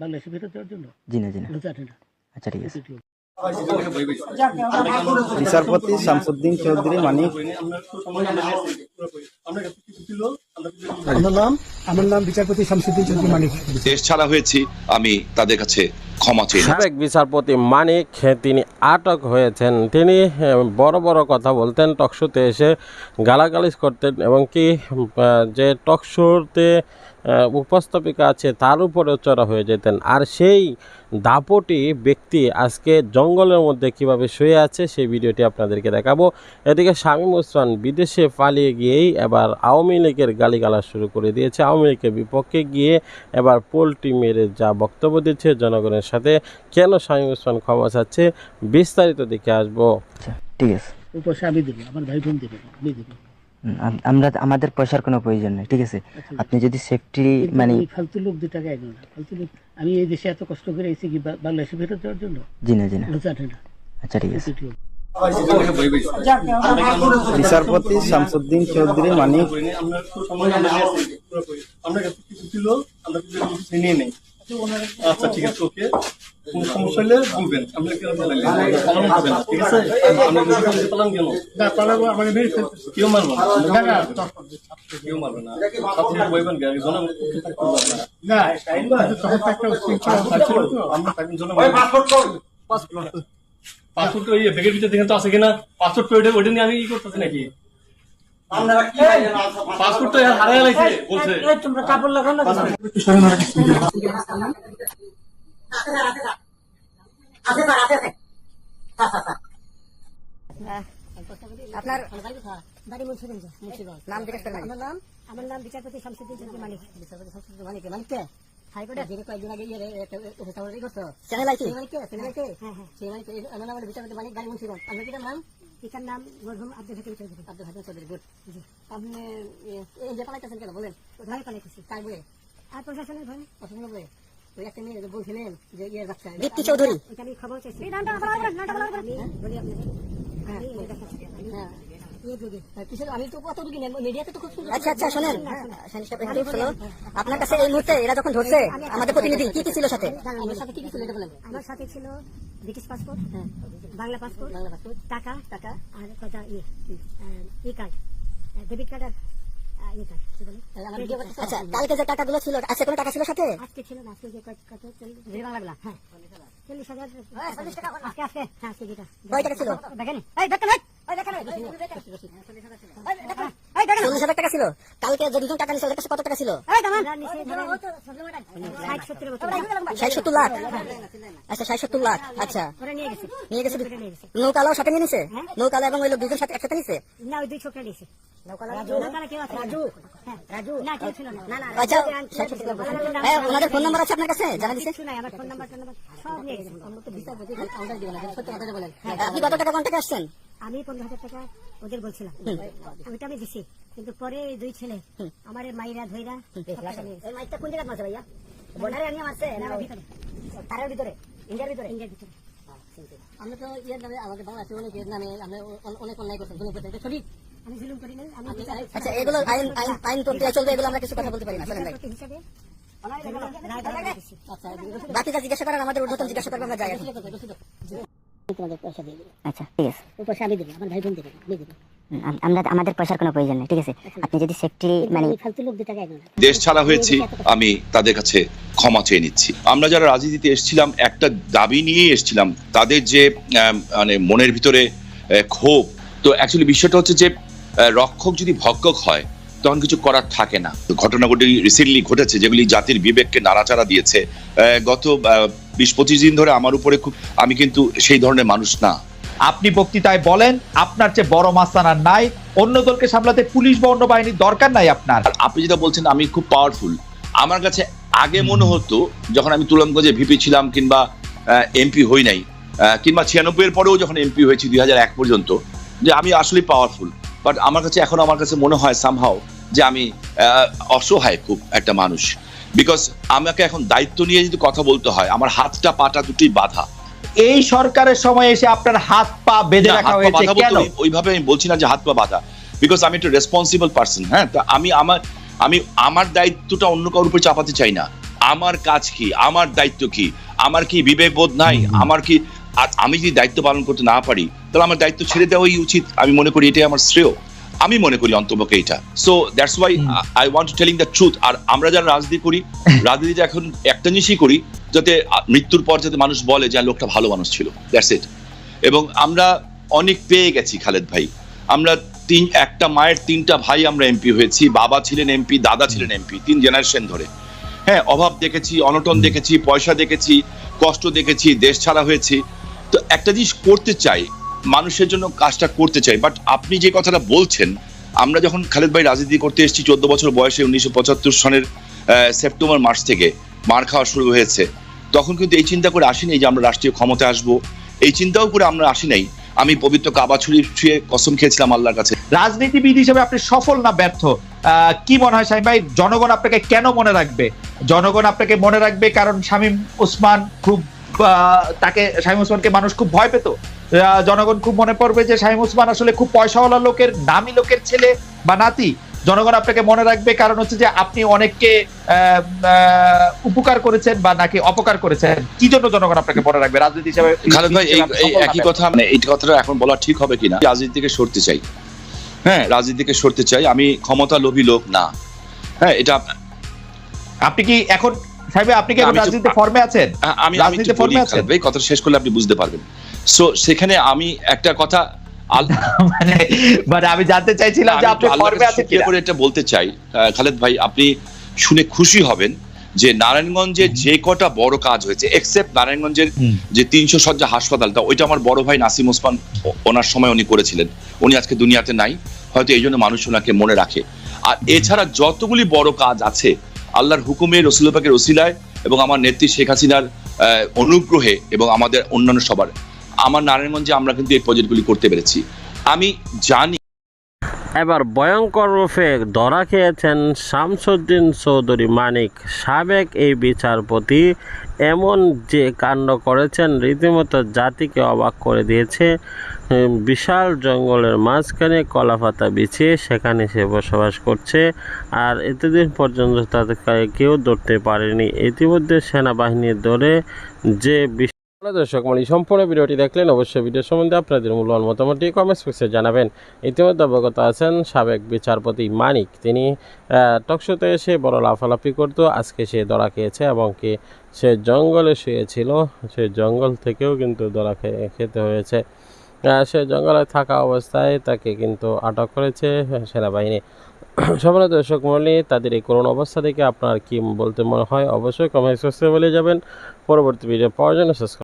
বাংলাদেশে ফেরত দেওয়ার জন্য? জি না জি না। আচ্ছা ঠিক আছে। বিচারপতি শামসুদ্দিন চৌধুরী মানিক। আমার নাম আমার নাম বিচারপতি শামসুদ্দিন চৌধুরী মানিক। দেশ ছাড়া হয়েছি আমি তাদের কাছে ক্ষমা চেয়ে সাবেক বিচারপতি মানিক তিনি আটক হয়েছেন। তিনি আহ, বড় বড় কথা বলতেন টকশোতে এসে গালাগালিজ করতেন এবং কি যে টকশোতে উপস্থাপিকা আছে তার উপরেও চড়া হয়ে যেতেন। আর সেই দাপটি ব্যক্তি আজকে জঙ্গলের মধ্যে কীভাবে শুয়ে আছে সেই ভিডিওটি আপনাদেরকে দেখাবো। এদিকে শামীম ওসমান বিদেশে পালিয়ে গিয়েই এবার আওয়ামী লীগের গালিগালা শুরু করে দিয়েছে। আওয়ামী লীগের বিপক্ষে গিয়ে এবার পোলট্রি মেরে যা বক্তব্য দিচ্ছে জনগণের সাথে কেন শামীম ওসমান ক্ষমা চাচ্ছে বিস্তারিত দিকে আসব। আচ্ছা ঠিক আছে। আমি দেবো আমার ভাই বোন দেবে আমি দেবো। আমরা আমাদের পয়সার কোনো প্রয়োজন নেই ঠিক আছে আপনি যদি সেফটি মানে এই ফালতু লোক দু টাকা এগো না ফালতু লোক আমি এই দেশে এত কষ্ট করে এসেছি কি বাংলাদেশে ফেরত দেওয়ার জন্য জি না জি না আচ্ছা ঠিক আছে। বিচারপতি শামসুদ্দিন চৌধুরী মানিক আমরা কিছু ছিল আমরা কিছু কিছু নিয়ে নেই আচ্ছা ঠিক আছে ওকে কোনো সমস্যা হলে বলবেন। আমরা কেন পালান হবে না ঠিক আছে? আমরা যদি পালান কেন? না পালাবো আমাকে মেরে ফেলতেছে কেউ মারবো না। না কেউ মারবে না। ছাত্রীরা বইবেন কি? আগে জনগণ পক্ষে থাকতে পারবে না। না তখন তো একটা উচ্ছৃঙ্খলা ছিল তো। আমরা তাকে জনগণ পাসপোর্ট ওই ব্যাগের ভিতরে দেখেন তো আছে কিনা? পাসপোর্ট ওইটা ওইটা নিয়ে আমি ই করতেছি নাকি? পাসপোর্ট তো হারাই লাগছে বলছে। আপনার বাড়ি মুন্সিগঞ্জ নাম জিজ্ঞেস করেন আমার নাম আমার নাম বিচারপতি শামসুদ্দিন চৌধুরী মানিক। বিচারপতি শামসুদ্দিন মানিক মানিককে হাইকোর্টে যিনি কয়েকদিন আগে ইয়ে উপস্থাপন ই করতো। চ্যানেল আইছি মানিককে চ্যানেল আইছে আমার নাম বিচারপতি মানিক বাড়ি মুন্সিগঞ্জ। আপনার কি নাম? পিতার নাম মরহুম আব্দুল হাকিম চৌধুরী। আব্দুল হাকিম চৌধুরী গুড। আপনি এই যে পালাইতেছেন কেন? বলেন। কোথায় পালাইতেছি। কার বলে আর প্রশাসনের ভয় প্রশাসনের ভয়ে ওই একটা মেয়ে যে বলছিলেন যে ইয়ের বাচ্চা দীপ্তি চৌধুরী। হ্যাঁ, হ্যাঁ। হ্যাঁ আচ্ছা আচ্ছা শোনেন। আপনার কাছে এই মুহূর্তে এরা যখন ধরছে আমাদের প্রতিনিধি কি কি ছিল সাথে? আমার সাথে কি কি ছিল এটা বলেন। আমার সাথে ছিল British passport Bangla passport Bangla passport. টাকা টাকা। আর কটা ইয়ে ই কার্ড ডেবিট কার্ড আর আচ্ছা কালকে যে টাকাগুলো ছিল আজকে কোনো টাকা ছিল সাথে আজকে ছিল না আজকে যে কত চল্লিশ হ্যাঁ চল্লিশ হাজার আজকে আজকে হ্যাঁ আজকে যেটা কয় টাকা। ছিল দেখেন এই দেখেন দেখেন চল্লিশ হাজার টাকা ছিল। কালকে যে দুজন টাকা নিছিল ওদের কাছে কত টাকা ছিল? ষাট সত্তর বছর ষাট সত্তর লাখ? আচ্ছা ষাট সত্তর লাখ আচ্ছা। নিয়ে গেছে। নিয়ে গেছে ওরা নিয়ে গেছে। নৌকালাও সাথে নিয়ে নিছে? নৌকালা এবং ওই লোক দুজন সাথে একসাথে নিছে? না ওই দুই ছোকরা নিয়েছে রাজু। নৌকালা কেউ আছে? রাজু। হ্যাঁ। রাজু। না কেউ ছিল না। না না আচ্ছা ষাট সত্তর লাখ বলছেন। হ্যাঁ ওনাদের ফোন নাম্বার আছে আপনার কাছে? জানা দিছে কিছু নাই আমার ফোন নাম্বার টোন নাম্বার সব নিয়ে গেছে। আমরা তো বিচারপতি আমরা দিব না সত্যি কথা বলেন আপনি কত টাকা কন্টাক্ট আসছেন? আমি পনেরো হাজার টাকা ওদের বলছিলাম। ওইটা আমি দিছি কিন্তু পরে দুই ছেলে আমার মাইরা ধইরা। এই মাইকটা কোন মারছে ভাইয়া? বর্ডারে আনিয়ে মারছে না না, ভিতরে? তারের ভিতরে? ইন্ডিয়ার ভিতরে? ইন্ডিয়ার ভিতরে। আমরা তো ইয়ের নামে আমাদের বাংলাদেশে অনেক এর নামে আমরা অনেক অন্যায় জুলুম করছেন এটা সঠিক আমি জুলুম করি নাই আমি আচ্ছা এগুলো আইন আইন আইন প্রক্রিয়া চলবে এগুলো আমরা কিছু কথা বলতে পারি না চলেন ভাই। আচ্ছা বাকি জিজ্ঞাসা করার আমাদের ঊর্ধ্বতন জিজ্ঞাসা করবে আমরা যাই। তোমাদের পয়সা দিয়ে দেবো। আচ্ছা ঠিক আছে। ওই পয়সা আমি দেবো আমার ভাই বোন দেবে আমি দেবো। আমরা আমাদের পয়সার কোনো প্রয়োজন নেই ঠিক আছে? আপনি যদি সেফটি মানে দেশ ছাড়া হয়েছি আমি তাদের কাছে ক্ষমা চেয়ে নিচ্ছি। আমরা যারা রাজনীতিতে এসেছিলাম একটা দাবি নিয়েই এসেছিলাম তাদের যে আহ, মানে মনের ভিতরে ক্ষোভ তো অ্যাকচুয়ালি বিষয়টা হচ্ছে যে আহ, রক্ষক যদি ভক্ষক হয় তখন কিছু করার থাকে না। তো ঘটনাগুলি রিসেন্টলি ঘটেছে যেগুলি জাতির বিবেককে নাড়াচাড়া দিয়েছে। আহ, গত বিশ পঁচিশ দিন ধরে আমার উপরে খুব আমি কিন্তু সেই ধরনের মানুষ না। আপনি বক্তৃতায় বলেন আপনার চেয়ে বড় মাস্তানা নাই অন্য দলকে সামলাতে পুলিশ বা অন্য বাহিনীর দরকার নাই আপনার। আপনি যেটা বলছেন আমি খুব পাওয়ারফুল আমার কাছে আগে মনে হতো যখন আমি তুলমগঞ্জে ভিপি ছিলাম কিংবা এমপি হই নাই কিংবা ছিয়ানব্বই এর পরেও যখন এমপি হয়েছি দুই হাজার এক পর্যন্ত যে আমি আসলে পাওয়ারফুল বাট আমার কাছে এখন আমার কাছে মনে হয় সামহাও যে আমি অসহায় খুব একটা মানুষ। বিকজ আমাকে এখন দায়িত্ব নিয়ে যদি কথা বলতে হয় আমার হাতটা পাটা দুটোই বাধা। এই সরকারের সময় এসে আপনার হাত পা বেঁধে রাখা হয়েছে কেন? ওইভাবে আমি বলছি না যে হাত পা বাঁধা। বিকজ আমি একটা রেসপন্সিবল পার্সন হ্যাঁ? তো আমি আমার আমি আমার দায়িত্বটা অন্য কারোর উপর চাপাতে চাই না। আমার কাজ কি? আমার দায়িত্ব কি? আমার কি বিবেকবোধ নাই? আমার কি আমি যদি দায়িত্ব পালন করতে না পারি তাহলে আমার দায়িত্ব ছেড়ে দেওয়াই উচিত। আমি মনে করি এটাই আমার শ্রেয়। আমি মনে করি অন্তপক্ষে এটা so that's why I want to telling the truth আর আমরা যারা রাজনীতি করি রাজনীতিটা এখন একটা জিনিসই করি যাতে মৃত্যুর পর যাতে মানুষ বলে যে লোকটা ভালো মানুষ ছিল। দ্যাটস ইট এবং আমরা অনেক পেয়ে গেছি খালেদ ভাই। আমরা তিন একটা মায়ের তিনটা ভাই আমরা এমপি হয়েছি। বাবা ছিলেন এমপি দাদা ছিলেন এমপি তিন জেনারেশন ধরে। হ্যাঁ অভাব দেখেছি অনটন দেখেছি পয়সা দেখেছি কষ্ট দেখেছি দেশ ছাড়া হয়েছি। তো একটা জিনিস করতে চাই মানুষের জন্য কাজটা করতে চাই। বাট আপনি যে কথাটা বলছেন, আমরা যখন খালেদ ভাই রাজনীতি করতে এসেছি, চোদ্দ বছর বয়সে উনিশশো পঁচাত্তর সনের সেপ্টেম্বর মাস থেকে মার খাওয়া শুরু হয়েছে। তখন কিন্তু এই চিন্তা করে আসিনি যে আমরা রাষ্ট্রীয় ক্ষমতায় আসব। এই চিন্তাও করে আমরা আসি নাই। আমি পবিত্র কাবা ছুরি, ছুঁয়ে কসম খেয়েছিলাম আল্লাহর কাছে। রাজনীতিবিদ হিসেবে আপনি সফল না ব্যর্থ? কি মনে হয় শামীম ভাই? জনগণ আপনাকে কেন মনে রাখবে? জনগণ আপনাকে মনে রাখবে কারণ শামীম ওসমান খুব তাকে শামীম ওসমানকে মানুষ খুব ভয় পেত। জনগণ খুব মনে পড়বে যে শামীম ওসমান আসলে খুব পয়সাওয়ালা লোকের দামি লোকের ছেলে বা নাতি। জনগণ আপনাকে মনে রাখবে কারণ হচ্ছে যে আপনি অনেককে উপকার করেছেন বা নাকি অপকার করেছেন। কি জন্য জনগণ আপনাকে মনে রাখবে? রাজনীতি হিসেবে খালেদ ভাই এই একই কথা মানে এই কথাটা এখন বলা ঠিক হবে কিনা? রাজনীতি থেকে সরতে চাই। হ্যাঁ রাজনীতি থেকে সরতে চাই। আমি ক্ষমতা লোভী লোক না। হ্যাঁ এটা আপনি কি এখন সাহেব আপনি কি রাজনীতিতে ফর্মে আছেন? আমি রাজনীতিতে ফর্মে আছেন? কথা শেষ করলে আপনি বুঝতে পারবেন। সো সেখানে আমি একটা কথা মানে মানে আমি জানতে চাইছিলাম যে আপনি ফর্মে আছেন কিনা? করে এটা বলতে চাই। খালেদ ভাই আপনি শুনে খুশি হবেন যে নারায়ণগঞ্জে যে কটা বড় কাজ হয়েছে এক্সেপ্ট নারায়ণগঞ্জের যে তিনশো সজ্জা হাসপাতালটা ওইটা আমার বড় ভাই নাসিম ওসমান ওনার সময় উনি করেছিলেন। উনি আজকে দুনিয়াতে নাই হয়তো এই জন্য মানুষ ওনাকে মনে রাখে। আর এছাড়া যতগুলি বড় কাজ আছে আল্লাহর হুকুমে রসুলপাকের ওসিলায় এবং আমার নেত্রী শেখ হাসিনার অনুগ্রহে এবং আমাদের অন্যান্য সবার। আমার নারায়ণগঞ্জে আমরা কিন্তু এই প্রজেক্টগুলি করতে পেরেছি। আমি জানি এবার ভয়ঙ্কর রূপে ধরা খেয়েছেন শামসুদ্দিন চৌধুরী মানিক সাবেক এই বিচারপতি। এমন যে কাণ্ড করেছেন, রীতিমতো জাতিকে অবাক করে দিয়েছে। বিশাল জঙ্গলের মাঝখানে কলাপাতা বিছিয়ে সেখানে সে বসবাস করছে আর এতদিন পর্যন্ত তাদের কেউ ধরতে পারেনি। ইতিমধ্যে সেনাবাহিনী ধরে যে দর্শক মানে সম্পূর্ণ ভিডিওটি দেখলেন অবশ্যই ভিডিও সম্বন্ধে আপনাদের মূল্যবান মতামতটি কমেন্টস বক্সে জানাবেন। ইতিমধ্যে অবগত আছেন সাবেক বিচারপতি মানিক। তিনি টকশোতে এসে বড় লাফালাফি করতো, আজকে সে ধরা খেয়েছে এবং কি সে জঙ্গলে শুয়েছিল। সে জঙ্গল থেকেও কিন্তু ধরা খেয়ে খেতে হয়েছে। সে জঙ্গলে থাকা অবস্থায় তাকে কিন্তু আটক করেছে সেনাবাহিনী। সবার দর্শক মন্ডলী তাদের এই করুণ অবস্থা দেখে আপনার কি বলতে মনে হয়? অবশ্যই কমেন্টস বক্সে বলে যাবেন। পরবর্তী ভিডিও পাওয়ার জন্য